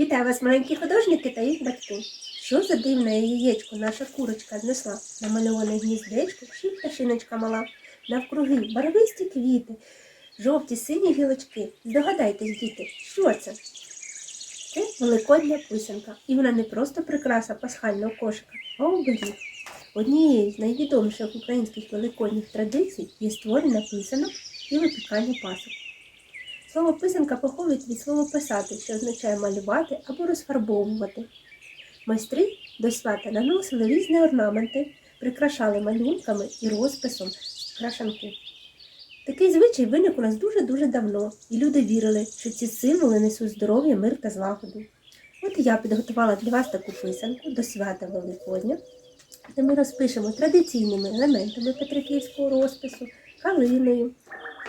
Вітаю вас, маленькі художники та їх батьки. Що за дивне яєчко наша курочка знесла? Намальоване гніздечко, ще пташиночка мала. Навкруги барвисті квіти, жовті сині гілочки. Здогадайтесь, діти, що це? Це великодня писанка. І вона не просто прикраса пасхального кошика, а оберіг. Однією з найвідоміших українських великодніх традицій є створення писанок і випікання пасок. Слово писанка походить від слова писати, що означає малювати або розфарбовувати. Майстри до свята наносили різні орнаменти, прикрашали малюнками і розписом крашанки. Такий звичай виник у нас дуже-дуже давно, і люди вірили, що ці символи несуть здоров'я, мир та злагоду. От і я підготувала для вас таку писанку до свята Великодня, де ми розпишемо традиційними елементами петриківського розпису, калиною,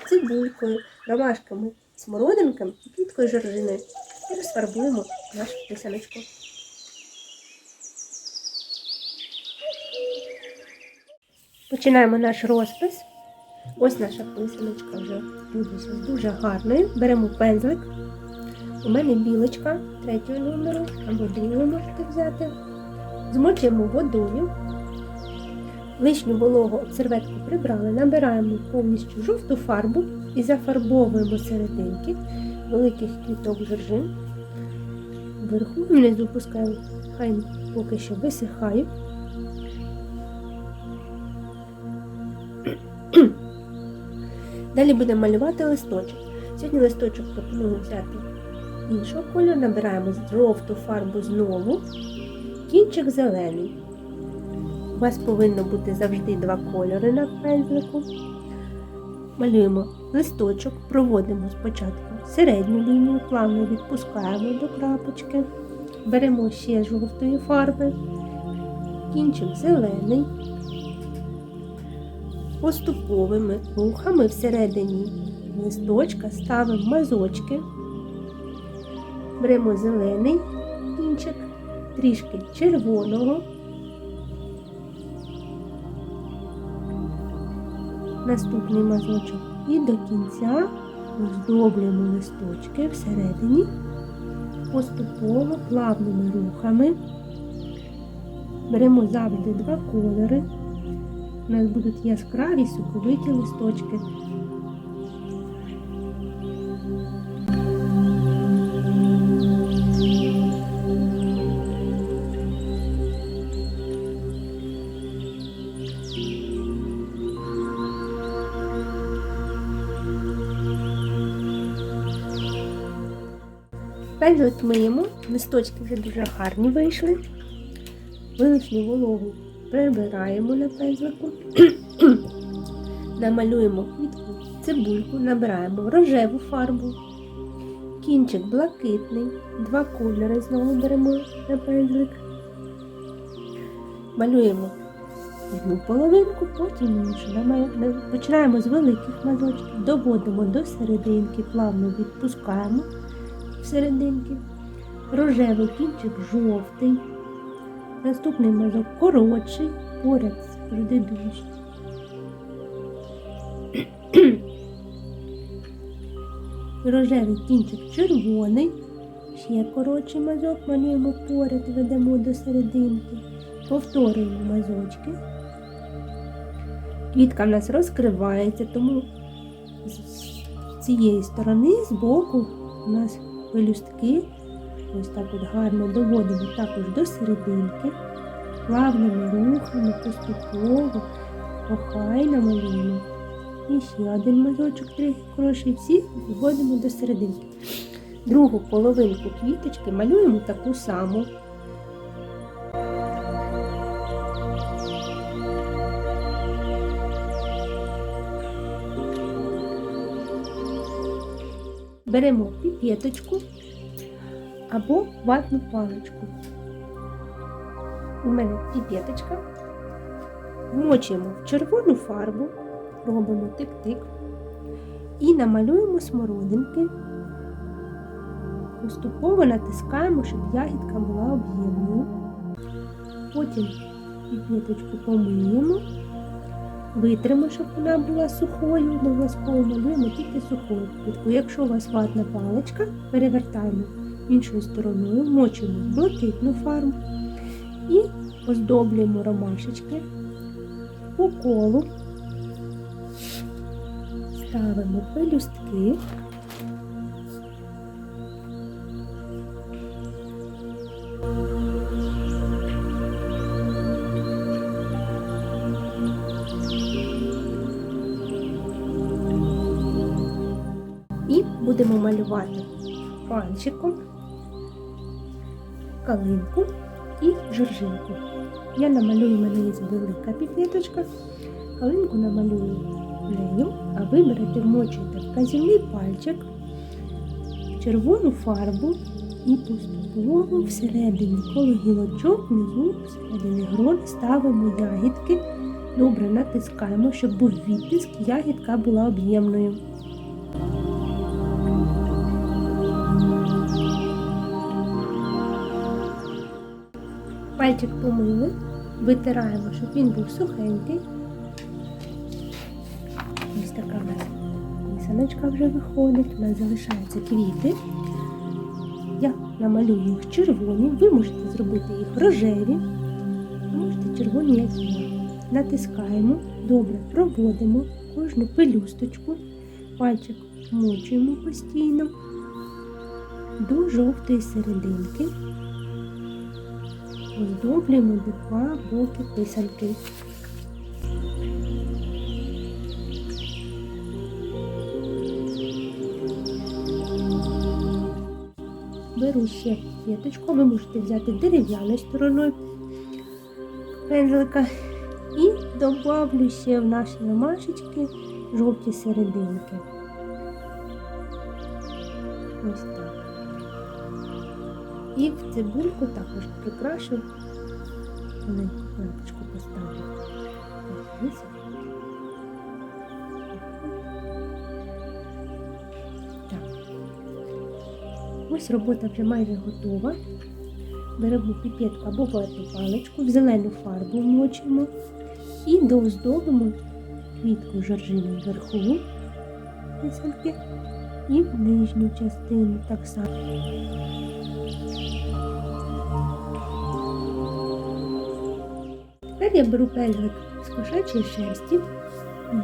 цибулькою, ромашками, смородинками і квіткою жоржиною. І розфарбуємо нашу писаночку. Починаємо наш розпис. Ось наша писаночка вже буде дуже гарною. Беремо пензлик. У мене білочка третього номеру або другого можете взяти. Змочуємо водою. Лишню вологу серветку прибрали, набираємо повністю жовту фарбу і зафарбовуємо серединки великих квіток жоржин. Вверху і внизу пускаємо, хай поки що висихають. Далі будемо малювати листочок. Сьогодні листочок пропоную взяти іншого кольору, набираємо жовту фарбу знову, кінчик зелений. У вас повинно бути завжди два кольори на пензлику. Малюємо листочок, проводимо спочатку середню лінію, плавно відпускаємо до крапочки, беремо ще жовтої фарби, кінчик зелений. Поступовими рухами всередині листочка ставимо мазочки, беремо зелений кінчик, трішки червоного, наступний мазочок і до кінця оздоблюємо листочки всередині, поступово плавними рухами. Беремо завжди два кольори. У нас будуть яскраві соковиті листочки. Пензлик миємо, листочки вже дуже гарні вийшли. Вилишню вологу. Прибираємо на пензлику, намалюємо квітку, цибульку, набираємо рожеву фарбу, кінчик блакитний, два кольори знову беремо на пензлик, малюємо одну половинку, потім іншу. Починаємо з великих мазочків, доводимо до серединки, плавно відпускаємо серединки, рожевий кінчик жовтий. Наступний мазок коротший, поряд з предыдущим. Рожевий кінчик червоний, ще коротший мазок малюємо поряд, ведемо до серединки, повторюємо мазочки. Квітка в нас розкривається, тому з цієї сторони, з боку, у нас пелюстки Ось так от гарно доводимо також до серединки, плавними рухами, поступово, охайно малюємо. І ще один мазочок трохи хороший, всі виводимо до серединки. Другу половинку квіточки малюємо таку саму. Беремо піпеточку або ватну паличку. У мене піпеточка. Вмочуємо в червону фарбу, робимо тик-тик і намалюємо смородинки. Поступово натискаємо, щоб ягідка була об'ємною. Потім піпеточку помиємо, витримо, щоб вона була сухою, обов'язково малюємо тільки сухою квітку. Якщо у вас ватна паличка, перевертаємо іншою стороною мочимо блакитну фарбу і оздоблюємо ромашечки по колу, ставимо пелюстки. Будемо малювати пальчиком калинку і жоржинку. Я намалюю, мене є велика піпеточка, калинку намалюю нею, а ви берете, вмочуєте вказівний пальчик червону фарбу і поступово всередині коло гілочок, внизу, всередині грон ставимо ягідки. Добре натискаємо, щоб був відтиск, ягідка була об'ємною. Пальчик помили, витираємо, щоб він був сухенький. Ось така в нас писаночка вже виходить, у нас залишаються квіти. Я намалюю їх червоні, ви можете зробити їх рожеві, можете червоні, як я. Натискаємо, добре проводимо кожну пелюсточку, пальчик мочуємо постійно до жовтої серединки оздоблюємо два боки писанки. Беру ще п'яточку, ви можете взяти дерев'яною стороною пензлика і добавлю ще в наші ромашечки жовті серединки. Ось так. І в цибульку також прикрашу. Маленьку лампочку поставлю. Так. Ось робота вже майже готова. Беремо піпетку або ватну паличку, в зелену фарбу вмочимо і дооздобимо квітку жоржини вверху і в нижню частину так само. Тепер я беру пензлик з кошачої шерсті,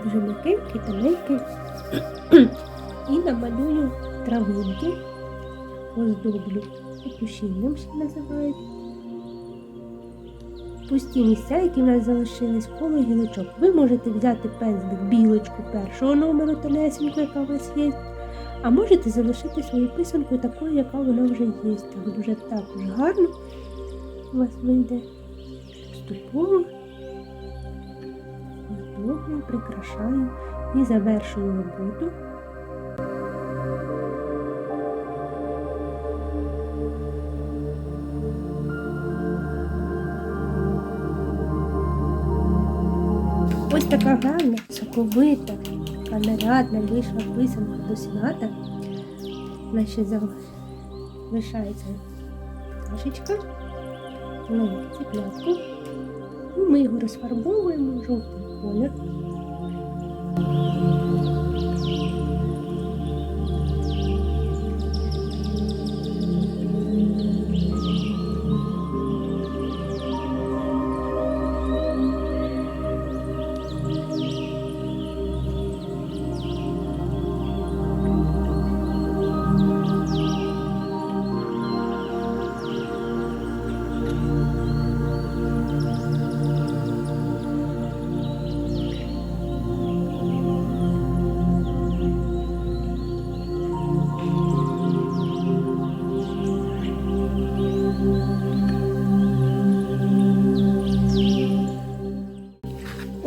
дуже м'якенький, тоненький, і намалюю травинки, оздоблю петушинням ще називають. Пусті місця, які в нас залишились коло гілочок. Ви можете взяти пензлик білочку першого номеру тонесеньку, яка у вас є. А можете залишити свою писанку такою, яка вона вже є. Так дуже також гарно у вас вийде поступово оздоблюю, прикрашаю і завершую роботу. Ось така гарна, соковита, така нарядна вийшла писанка до свята. Нас ще залишається пташечка, Ну, ціплятко. І ми його розфарбовуємо в жовтий колір.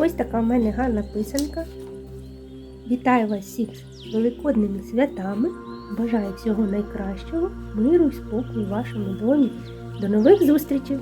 Ось така в мене гарна писанка. Вітаю вас всіх з великодними святами. Бажаю всього найкращого, миру і спокою в вашому домі. До нових зустрічей!